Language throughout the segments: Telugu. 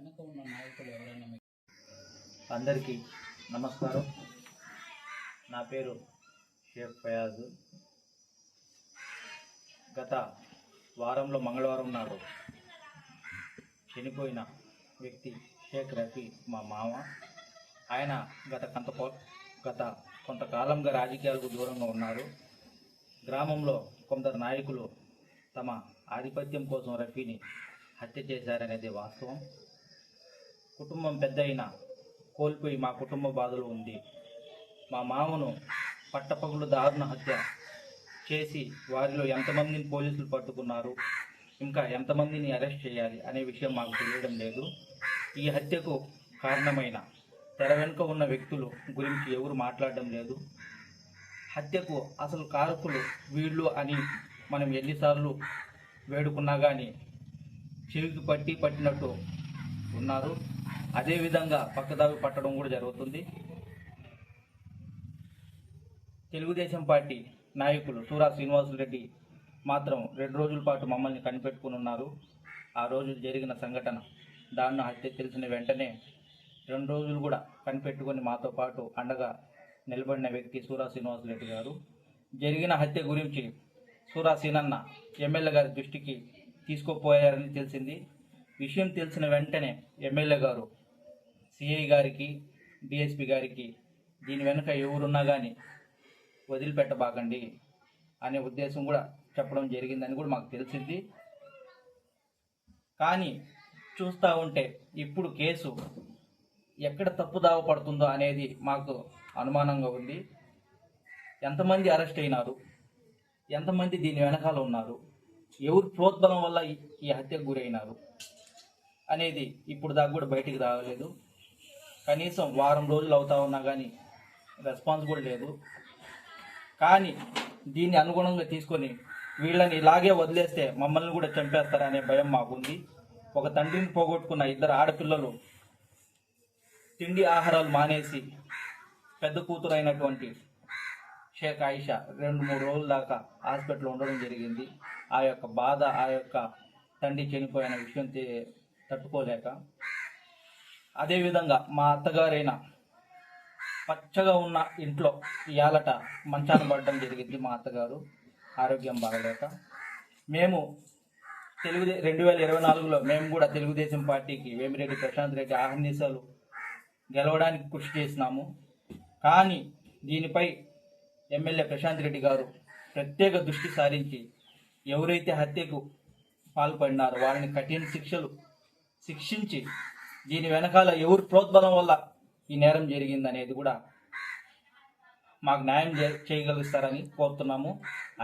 వెనక ఉన్న నాయకులు ఎవరైనా అందరికీ నమస్కారం. నా పేరు షేక్ ఫయాజ్. గత వారంలో మంగళవారం నాడు చనిపోయిన వ్యక్తి షేక్ రఫీ మా మామ. ఆయన గత కొంత గత కొంతకాలంగా రాజకీయాలకు దూరంగా ఉన్నారు. గ్రామంలో కొందరు నాయకులు తమ ఆధిపత్యం కోసం రఫీని హత్య చేశారనేది వాస్తవం. కుటుంబం పెద్ద అయినా కోల్పోయి మా కుటుంబ బాధలు ఉంది. మా మామను పట్టపగులు దారుణ హత్య చేసి వారిలో ఎంతమందిని పోలీసులు పట్టుకున్నారు ఇంకా ఎంతమందిని అరెస్ట్ చేయాలి అనే విషయం మాకు తెలియడం లేదు. ఈ హత్యకు కారణమైన తెర వెనుక ఉన్న వ్యక్తులు గురించి ఎవరు మాట్లాడడం లేదు. హత్యకు అసలు కారకులు వీళ్ళు అని మనం ఎన్నిసార్లు వేడుకున్నా కానీ చెవికి పట్టి పట్టినట్టు ఉన్నారు. అదేవిధంగా పక్కదావి పట్టడం కూడా జరుగుతుంది. తెలుగుదేశం పార్టీ నాయకులు సూరా శ్రీనివాసులరెడ్డి మాత్రం రెండు రోజుల పాటు మమ్మల్ని కనిపెట్టుకుని ఉన్నారు. ఆ రోజు జరిగిన సంఘటన దాన్ని హత్య తెలిసిన వెంటనే రెండు రోజులు కూడా కనిపెట్టుకొని మాతో పాటు అండగా నిలబడిన వ్యక్తి సూరా శ్రీనివాసులరెడ్డి గారు. జరిగిన హత్య గురించి సూరా సీనన్న ఎమ్మెల్యే గారి దృష్టికి తీసుకుపోయారని తెలిసింది. విషయం తెలిసిన వెంటనే ఎమ్మెల్యే గారు సిఐ గారికి డిఎస్పి గారికి దీని వెనుక ఎవరున్నా కానీ వదిలిపెట్టబాకండి అనే ఉద్దేశం కూడా చెప్పడం జరిగిందని కూడా మాకు తెలిసింది. కానీ చూస్తూ ఉంటే ఇప్పుడు కేసు ఎక్కడ తప్పుదావ పడుతుందో అనేది మాకు అనుమానంగా ఉంది. ఎంతమంది అరెస్ట్ అయినారు? ఎంతమంది దీని వెనకాల ఉన్నారు? ఎవరు ప్రోద్బలం వల్ల ఈ- ఈ హత్యకు గురైనారు? అనేది ఇప్పుడు దాకా కూడా బయటికి రాలేదు. కనీసం వారం రోజులు అవుతా ఉన్నా కానీ రెస్పాన్స్ కూడా లేదు. కానీ దీన్ని అనుగుణంగా తీసుకొని వీళ్ళని ఇలాగే వదిలేస్తే మమ్మల్ని కూడా చంపేస్తారనే భయం మాకుంది. ఒక తండ్రిని పోగొట్టుకున్న ఇద్దరు ఆడపిల్లలు తిండి ఆహారాలు మానేసి పెద్ద కూతురు అయినటువంటి షేక్ ఆయిషా రెండు మూడు రోజుల దాకా హాస్పిటల్లో ఉండడం జరిగింది. ఆ యొక్క బాధ ఆ యొక్క తండ్రి చనిపోయిన విషయం తట్టుకోలేక అదేవిధంగా మా అత్తగారైన పచ్చగా ఉన్న ఇంట్లో ఇయాలట మంచాన పడడం జరిగింది మా అత్తగారు. ఆరోగ్యం బాగలేక. మేము తెలుగుదే రెండు వేల ఇరవై నాలుగులో మేము కూడా తెలుగుదేశం పార్టీకి వేమిరెడ్డి ప్రశాంత్ రెడ్డి ఆహర్నిశాలు గెలవడానికి కృషి చేసినాము. కానీ దీనిపై ఎమ్మెల్యే ప్రశాంత్ రెడ్డి గారు ప్రత్యేక దృష్టి సారించి ఎవరైతే హత్యకు పాల్పడినారో వారిని కఠిన శిక్షలు శిక్షించి దీని వెనకాల ఎవరు ప్రోద్బలం వల్ల ఈ నేరం జరిగింది అనేది కూడా మాకు న్యాయం చేయగలుగుతారని కోరుతున్నాము.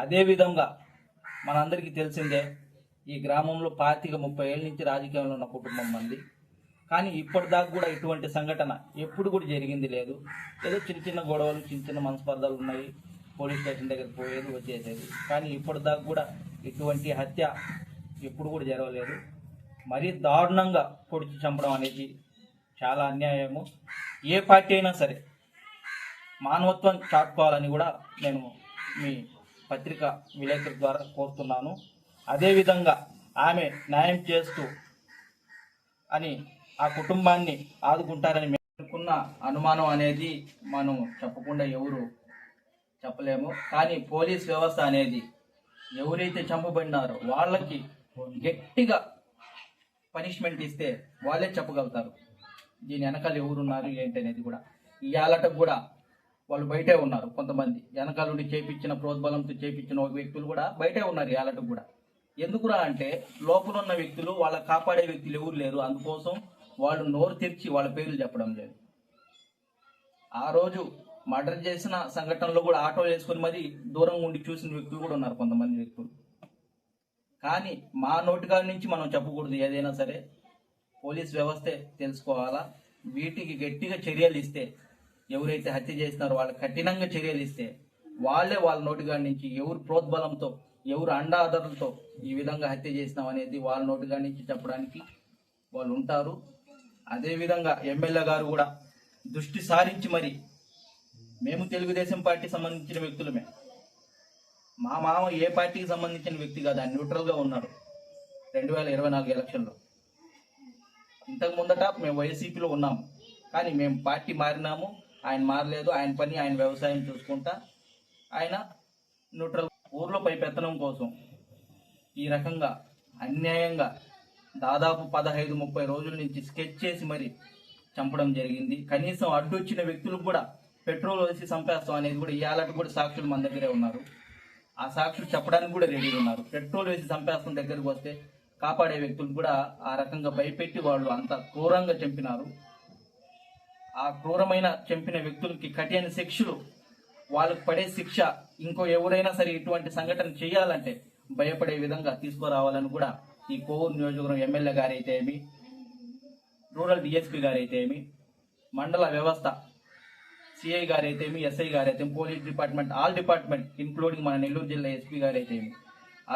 అదేవిధంగా మనందరికీ తెలిసిందే ఈ గ్రామంలో పాతిక ముప్పై ఏళ్ళ నుంచి రాజకీయంలో ఉన్న కుటుంబం మంది. కానీ ఇప్పటిదాకా కూడా ఇటువంటి సంఘటన ఎప్పుడు కూడా జరిగింది లేదు. ఏదో చిన్న చిన్న గొడవలు చిన్న చిన్న మనస్పర్ధలు ఉన్నాయి. పోలీస్ స్టేషన్ దగ్గర పోయేది వచ్చేసేది. కానీ ఇప్పటిదాకా కూడా ఇటువంటి హత్య ఎప్పుడు కూడా జరగలేదు. మరీ దారుణంగా పొడిచి చంపడం అనేది చాలా అన్యాయము. ఏ పార్టీ అయినా సరే మానవత్వం చాటుకోవాలని కూడా నేను మీ పత్రిక విలేకరుల ద్వారా కోరుతున్నాను. అదేవిధంగా ఆమె న్యాయం చేస్తూ అని ఆ కుటుంబాన్ని ఆదుకుంటారని మేము అనుకున్న అనుమానం అనేది మనం చెప్పకుండా ఎవరు చెప్పలేము. కానీ పోలీస్ వ్యవస్థ అనేది ఎవరైతే చంపబడినారో వాళ్ళకి గట్టిగా పనిష్మెంట్ ఇస్తే వాళ్ళే చెప్పగలుగుతారు. దీని వెనకాల ఎవరున్నారు ఏంటి అనేది కూడా. ఇవాళటకు కూడా వాళ్ళు బయటే ఉన్నారు కొంతమంది. వెనకాల నుండి చేపించిన ప్రోద్బలంతో చేపించిన ఒక వ్యక్తులు కూడా బయటే ఉన్నారు ఇవాళటకు కూడా. ఎందుకురా అంటే లోపల ఉన్న వ్యక్తులు వాళ్ళ కాపాడే వ్యక్తులు ఎవరు లేరు. అందుకోసం వాళ్ళు నోరు తెరిచి వాళ్ళ పేర్లు చెప్పడం లేదు. ఆ రోజు మర్డర్ చేసిన సంఘటనలో కూడా ఆటో వేసుకుని మరి దూరంగా ఉండి చూసిన వ్యక్తులు కూడా ఉన్నారు కొంతమంది వ్యక్తులు. కానీ మా నోటికాడ నుంచి మనం చెప్పకూడదు ఏదైనా సరే. పోలీస్ వ్యవస్థే తెలుసుకోవాలా? వీటికి గట్టిగా చర్యలు ఇస్తే ఎవరైతే హత్య చేస్తున్నారో వాళ్ళకి కఠినంగా చర్యలు ఇస్తే వాళ్ళే వాళ్ళ నోటిగాడి నుంచి ఎవరు ప్రోద్బలంతో ఎవరు అండాదరులతో ఈ విధంగా హత్య చేసినాం అనేది వాళ్ళ నోటిగాడి నుంచి చెప్పడానికి వాళ్ళు ఉంటారు. అదేవిధంగా ఎమ్మెల్యే గారు కూడా దృష్టి సారించి మరి మేము తెలుగుదేశం పార్టీ సంబంధించిన వ్యక్తులమే. మా మామ ఏ పార్టీకి సంబంధించిన వ్యక్తి కాదు ఆయన న్యూట్రల్గా ఉన్నాడు. రెండు వేల ఇరవై నాలుగు ఎలక్షన్లో. ఇంతకు ముందట మేము వైసీపీలో ఉన్నాము కానీ మేము పార్టీ మారినాము. ఆయన మారలేదు. ఆయన పని ఆయన వ్యవసాయం చూసుకుంటా ఆయన న్యూట్రల్ ఊర్లో పై పెత్తనం కోసం ఈ రకంగా అన్యాయంగా దాదాపు పదహైదు ముప్పై రోజుల నుంచి స్కెచ్ చేసి మరి చంపడం జరిగింది. కనీసం అడ్డొచ్చిన వ్యక్తులకు కూడా పెట్రోల్ వేసి చంపేస్తాం అనేది కూడా ఇవాళ కూడా సాక్షులు మన దగ్గరే ఉన్నారు. ఆ సాక్షులు చెప్పడానికి కూడా రెడీగా ఉన్నారు. పెట్రోల్ వేసి చంపేస్తున్న దగ్గరకు వస్తే కాపాడే వ్యక్తులు కూడా ఆ రకంగా భయపెట్టి వాళ్ళు అంత క్రూరంగా చంపినారు. ఆ క్రూరమైన చంపిన వ్యక్తులకి కఠిన శిక్షలు వాళ్ళకి పడే శిక్ష ఇంకో ఎవరైనా సరే ఇటువంటి సంఘటన చేయాలంటే భయపడే విధంగా తీసుకురావాలని కూడా ఈ కోవూరు నియోజకవర్గం ఎమ్మెల్యే గారైతే ఏమి రూరల్ డిఎస్పీ గారైతే ఏమి మండల వ్యవస్థ సిఐ గారైతేమి SI గారైతేమి police department all department including మన నెల్లూరు జిల్లా ఎస్పీ గారైతేమి.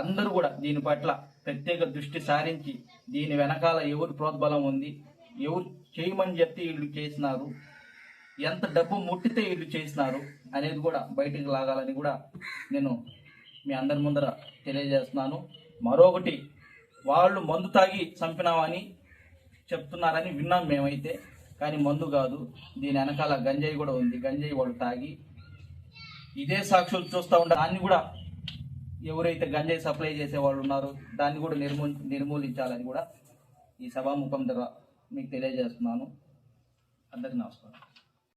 అందరూ కూడా దీని పట్ల ప్రత్యేక దృష్టి సారించి దీని వెనకాల ఎవరు ప్రోద్బలం ఉంది ఎవరు చేయమని చెప్తే వీళ్ళు చేసినారు ఎంత డబ్బు ముట్టితే వీళ్ళు చేసినారు అనేది కూడా బయటికి లాగాలని కూడా నేను మీ అందరి ముందర తెలియజేస్తున్నాను. మరొకటి వాళ్ళు మందు తాగి చంపినామని చెప్తున్నారని విన్నాం మేమైతే. కానీ మందు కాదు దీని వెనకాల గంజాయి కూడా ఉంది. గంజాయి వాళ్ళు తాగి ఇదే సాక్షులు చూస్తూ ఉండే దాన్ని కూడా ఎవరైతే గంజాయి సప్లై చేసే వాళ్ళు ఉన్నారో దాన్ని కూడా నిర్మూ నిర్మూలించాలని కూడా ఈ సభాముఖం ద్వారా మీకు తెలియజేస్తున్నాను. అందరికీ నమస్కారం.